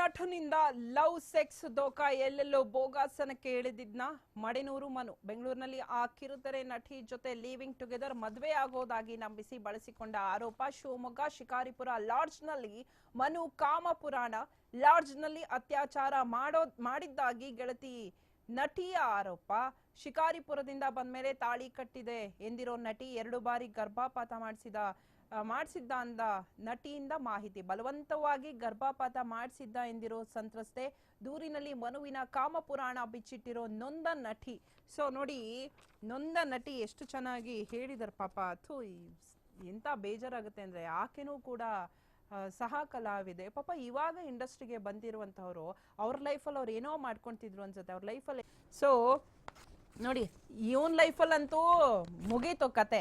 ನಟನಿಂದ love sex ದೋಕ ಎಲ್ಲೆಲ್ಲೋ ಬೋಗಾಸನಕ್ಕೆ ಇಳಿದಿದ್ನ ಮಡೆನೂರು ಮನು. ಬೆಂಗಳೂರಿನಲ್ಲಿ ಆ ಕಿರುತೆರೆ ನಟಿ ಜೊತೆ ಲೀವಿಂಗ್ ಟುಗೆದರ್ ಮದುವೆ ಆಗೋದಾಗಿ ನಂಬಿಸಿ ಬಳಸಿಕೊಂಡ ಆರೋಪ ಶಿವಮೊಗ್ಗ ಶಿಕಾರಿಪುರ ಲಾಡ್ಜ್ನಲ್ಲಿ ಮನು ಕಾಮಪುರಾಣ. ಲಾಡ್ಜ್ನಲ್ಲಿ ಅತ್ಯಾಚಾರ ಮಾಡೋ ಮಾಡಿದ್ದಾಗಿ ಗೆಳತಿ ನಟಿಯ ಆರೋಪ ಶಿಕಾರಿಪುರದಿಂದ ಬಂದ ಮೇಲೆ ತಾಳಿ ಕಟ್ಟಿದೆ ಎಂದಿರೋ ನಟಿ ಎರಡು ಬಾರಿ ಗರ್ಭಪಾತ ಮಾಡಿಸಿದ ಮಾಡಿಸಿದ್ದ ಅಂದ ನಟಿಯಿಂದ ಮಾಹಿತಿ. ಬಲವಂತವಾಗಿ ಗರ್ಭಪಾತ ಮಾಡಿಸಿದ್ದ ಎಂದಿರೋ ಸಂತ್ರಸ್ತೆ ದೂರಿನಲ್ಲಿ ಮನುವಿನ ಕಾಮಪುರಾಣ ಬಿಚ್ಚಿಟ್ಟಿರೋ ನೊಂದ ನಟಿ. ಸೊ ನೋಡಿ, ನೊಂದ ನಟಿ ಎಷ್ಟು ಚೆನ್ನಾಗಿ ಹೇಳಿದರು ಪಾಪ. ಥೂ ಎಂಥ ಬೇಜಾರಾಗುತ್ತೆ ಅಂದರೆ ಆಕೆನೂ ಕೂಡ ಸಹ ಕಲಾವಿದೆ. ಪಾಪ ಇವಾಗ ಇಂಡಸ್ಟ್ರಿಗೆ ಬಂದಿರುವಂತವ್ರು ಅವ್ರ ಲೈಫಲ್ಲಿ ಅವ್ರು ಏನೋ ಮಾಡ್ಕೊಂತಿದ್ರು ಅನ್ಸುತ್ತೆ. ಅವ್ರ ಲೈಫಲ್ಲಿ ಸೊ ನೋಡಿ, ಇವನ್ ಲೈಫಲ್ಲಂತೂ ಮುಗೀತು ಕತೆ.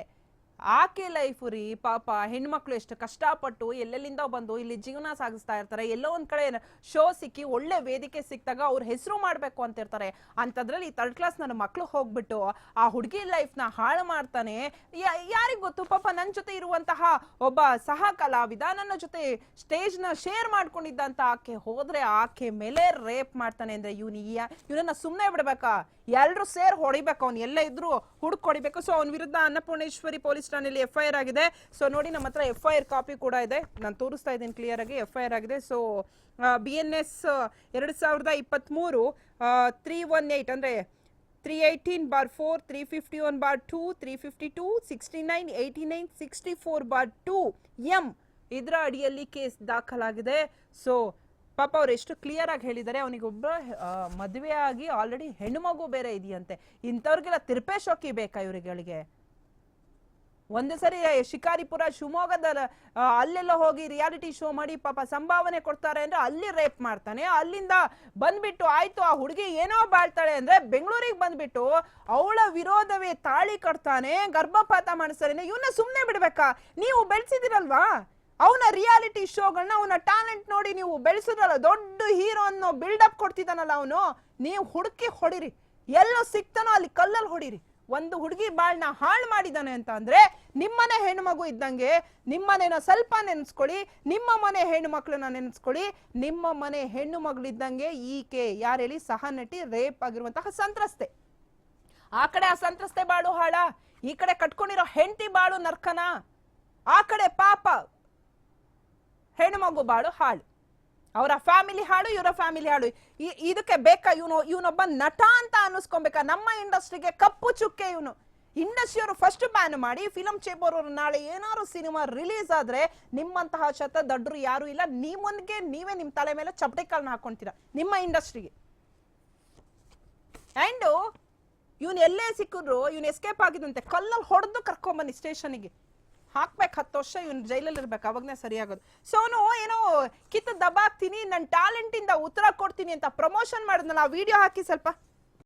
ಆಕೆ ಲೈಫ್ ರೀ, ಪಾಪ ಹೆಣ್ಮಕ್ಳು ಎಷ್ಟು ಕಷ್ಟಪಟ್ಟು ಎಲ್ಲೆಲ್ಲಿಂದ ಬಂದು ಇಲ್ಲಿ ಜೀವನ ಸಾಗಿಸ್ತಾ ಇರ್ತಾರೆ. ಎಲ್ಲೋ ಒಂದ್ ಕಡೆ ಶೋ ಸಿಕ್ಕಿ ಒಳ್ಳೆ ವೇದಿಕೆ ಸಿಕ್ತಾಗ ಅವ್ರ ಹೆಸರು ಮಾಡ್ಬೇಕು ಅಂತ ಇರ್ತಾರೆ. ಅಂತದ್ರಲ್ಲಿ ತರ್ಡ್ ಕ್ಲಾಸ್ ನನ್ನ ಮಕ್ಳು ಹೋಗ್ಬಿಟ್ಟು ಆ ಹುಡುಗಿ ಲೈಫ್ನ ಹಾಳು ಮಾಡ್ತಾನೆ. ಯಾರಿಗ್ ಗೊತ್ತು? ಪಾಪ ನನ್ನ ಜೊತೆ ಇರುವಂತಹ ಒಬ್ಬ ಸಹ ಕಲಾವಿದ ನನ್ನ ಜೊತೆ ಸ್ಟೇಜ್ನ ಶೇರ್ ಮಾಡ್ಕೊಂಡಿದ್ದಂತ ಆಕೆ ಹೋದ್ರೆ ಆಕೆ ಮೇಲೆ ರೇಪ್ ಮಾಡ್ತಾನೆ ಅಂದ್ರೆ ಇವ್ನು ಇವನನ್ನ ಸುಮ್ಮನೆ ಬಿಡ್ಬೇಕಾ? ಎಲ್ಲರೂ ಸೇರ್ ಹೊಡಿಬೇಕು. ಅವ್ನು ಎಲ್ಲ ಇದ್ರು ಹುಡುಕ್ ಹೊಡಿಬೇಕು. ಸೊ ಅವ್ನ ವಿರುದ್ಧ ಅನ್ನಪೂರ್ಣೇಶ್ವರಿ ಪೊಲೀಸ್ ಠಾಣೆಯಲ್ಲಿ ಎಫ್ ಐ ಆರ್ ಆಗಿದೆ. ಸೊ ನೋಡಿ ನಮ್ಮ ಹತ್ರ ಎಫ್ ಐ ಆರ್ ಕಾಪಿ ಕೂಡ ಇದೆ. ನಾನು ತೋರಿಸ್ತಾ ಇದ್ದೀನಿ ಕ್ಲಿಯರ್ ಆಗಿ ಎಫ್ ಐ ಆರ್ ಆಗಿದೆ. ಸೊ ಬಿ ಎನ್ ಎಸ್ ಎರಡು ಸಾವಿರದ ಇಪ್ಪತ್ತ್ಮೂರು ತ್ರೀ ಒನ್ ಏಯ್ಟ್ ಅಂದರೆ three eighteen bar four three fifty one bar two three fifty two sixty nine eighty nine sixty four bar two M ಇದರ ಅಡಿಯಲ್ಲಿ case ದಾಖಲಾಗಿದೆ. So ಪಾಪ ಅವ್ರು ಎಷ್ಟು ಕ್ಲಿಯರ್ ಆಗಿ ಹೇಳಿದ್ದಾರೆ. ಅವನಿಗೊಬ್ಬ ಮದುವೆ ಆಗಿ ಆಲ್ರೆಡಿ ಹೆಣ್ಣು ಮಗು ಬೇರೆ ಇದೆಯಂತೆ. ಇಂಥವ್ರಿಗೆಲ್ಲ ತಿರುಪೆ ಶೋಕಿ ಬೇಕಾ ಇವರುಗಳಿಗೆ ಒಂದು ಸರಿ ಶಿಕಾರಿಪುರ ಶಿವಮೊಗ್ಗದ ಅಲ್ಲೆಲ್ಲ ಹೋಗಿ ರಿಯಾಲಿಟಿ ಶೋ ಮಾಡಿ ಪಾಪ ಸಂಭಾವನೆ ಕೊಡ್ತಾರೆ ಅಂದ್ರೆ ಅಲ್ಲಿ ರೇಪ್ ಮಾಡ್ತಾನೆ. ಅಲ್ಲಿಂದ ಬಂದ್ಬಿಟ್ಟು ಆಯ್ತು, ಆ ಹುಡುಗಿ ಏನೋ ಬಾಳ್ತಾಳೆ ಅಂದ್ರೆ ಬೆಂಗಳೂರಿಗೆ ಬಂದ್ಬಿಟ್ಟು ಅವಳ ವಿರೋಧವೇ ತಾಳಿ ಕಟ್ತಾನೆ, ಗರ್ಭಪಾತ ಮಾಡಿಸ್ತಾನೆ. ಇವನ್ನ ಸುಮ್ಮನೆ ಬಿಡ್ಬೇಕಾ? ನೀವು ಬೆಳೆಸಿದಿರಲ್ವಾ ಅವನ ರಿಯಾಲಿಟಿ ಶೋಗಳನ್ನ ಅವನ ಟ್ಯಾಲೆಂಟ್ ನೋಡಿ ನೀವು ಬೆಳೆಸಿದ್ರಲ್ಲ, ದೊಡ್ಡ ಹೀರೋ ಅನ್ನೋ ಬಿಲ್ಡಪ್ ಕೊಡ್ತಿದ್ದಾನಲ್ಲ ಅವನು. ನೀವು ಹುಡುಕಿ ಹೊಡಿರಿ. ಎಲ್ಲೋ ಸಿಗ್ತಾನೋ ಅಲ್ಲಿ ಕಲ್ಲಲ್ಲಿ ಹೊಡಿರಿ. ಒಂದು ಹುಡುಗಿ ಬಾಳ್ನ ಹಾಳು ಮಾಡಿದಾನೆ ಅಂತ ಅಂದ್ರೆ ನಿಮ್ಮನೆ ಹೆಣ್ಮಗು ಇದ್ದಂಗೆ ನಿಮ್ಮನೆನ ಸ್ವಲ್ಪ ನೆನೆಸ್ಕೊಳ್ಳಿ, ನಿಮ್ಮ ಮನೆ ಹೆಣ್ಣು ಮಕ್ಕಳನ್ನ ನೆನೆಸ್ಕೊಳ್ಳಿ, ನಿಮ್ಮ ಮನೆ ಹೆಣ್ಣು ಮಗಳಿದ್ದಂಗೆ ಈಕೆ ಯಾರು ಹೇಳಿ ಸಹ ನಟಿ, ರೇಪ್ ಆಗಿರುವಂತಹ ಸಂತ್ರಸ್ತೆ. ಆ ಕಡೆ ಆ ಸಂತ್ರಸ್ತೆ ಬಾಳು ಹಾಳ, ಈ ಕಡೆ ಕಟ್ಕೊಂಡಿರೋ ಹೆಂಡತಿ ಬಾಳು ನರ್ಕನ, ಆ ಕಡೆ ಪಾಪ ಹೆಣ್ಮಗು ಬಾಳು ಹಾಳು. ಅವರ ಫ್ಯಾಮಿಲಿ ಹಾಳು ಇವರ ಫ್ಯಾಮಿಲಿ ಹಾಳು ಇದಕ್ಕೆ ಬೇಕಾ ಇವನು, ಇವನೊಬ್ಬ ನಟ ಅಂತ ಅನ್ನಿಸ್ಕೊಬೇಕಾ? ನಮ್ಮ ಇಂಡಸ್ಟ್ರಿಗೆ ಕಪ್ಪು ಚುಕ್ಕೆ ಇವನು. ಇಂಡಸ್ಟ್ರಿಯವರು ಫಸ್ಟ್ ಬ್ಯಾನ್ ಮಾಡಿ, ಫಿಲಂ ಚೇಂಬರ್ ಅವರು ನಾಳೆ ಏನಾದ್ರು ಸಿನಿಮಾ ರಿಲೀಸ್ ಆದ್ರೆ ನಿಮ್ಮಂತಹ ಶತ ದಡ್ರು ಯಾರು ಇಲ್ಲ. ನಿಮ್ಮೊಂದಿಗೆ ನೀವೇ ನಿಮ್ಮ ತಲೆ ಮೇಲೆ ಚಪಟೆ ಕಾಲನ್ನ ಹಾಕೊಂತೀರಾ ನಿಮ್ಮ ಇಂಡಸ್ಟ್ರಿಗೆ. ಆ್ಯಂಡು ಇವನು ಎಲ್ಲೇ ಸಿಕ್ಕಿದ್ರು, ಇವನು ಎಸ್ಕೇಪ್ ಆಗಿದಂತೆ ಕಲ್ಲಲ್ಲಿ ಹೊಡೆದು ಕರ್ಕೊಂಬನ್ನಿ ಸ್ಟೇಷನ್ಗೆ ಹಾಕ್ಬೇಕು ಹತ್ತು ವರ್ಷ, ಇವನು ಜೈಲಲ್ಲಿ ಇರ್ಬೇಕು ಅವಾಗನೇ ಸರಿಯಾಗೋದು. ಸೊ ಅವನು ಏನೋ ಕಿತ್ತು ದಬಾಕ್ತೀನಿ ನನ್ನ ಟ್ಯಾಲೆಂಟಿಂದ ಉತ್ತರ ಕೊಡ್ತೀನಿ ಅಂತ ಪ್ರಮೋಷನ್ ಮಾಡಿದ್ನಲ್ಲ ಆ ವಿಡಿಯೋ ಹಾಕಿ ಸ್ವಲ್ಪ.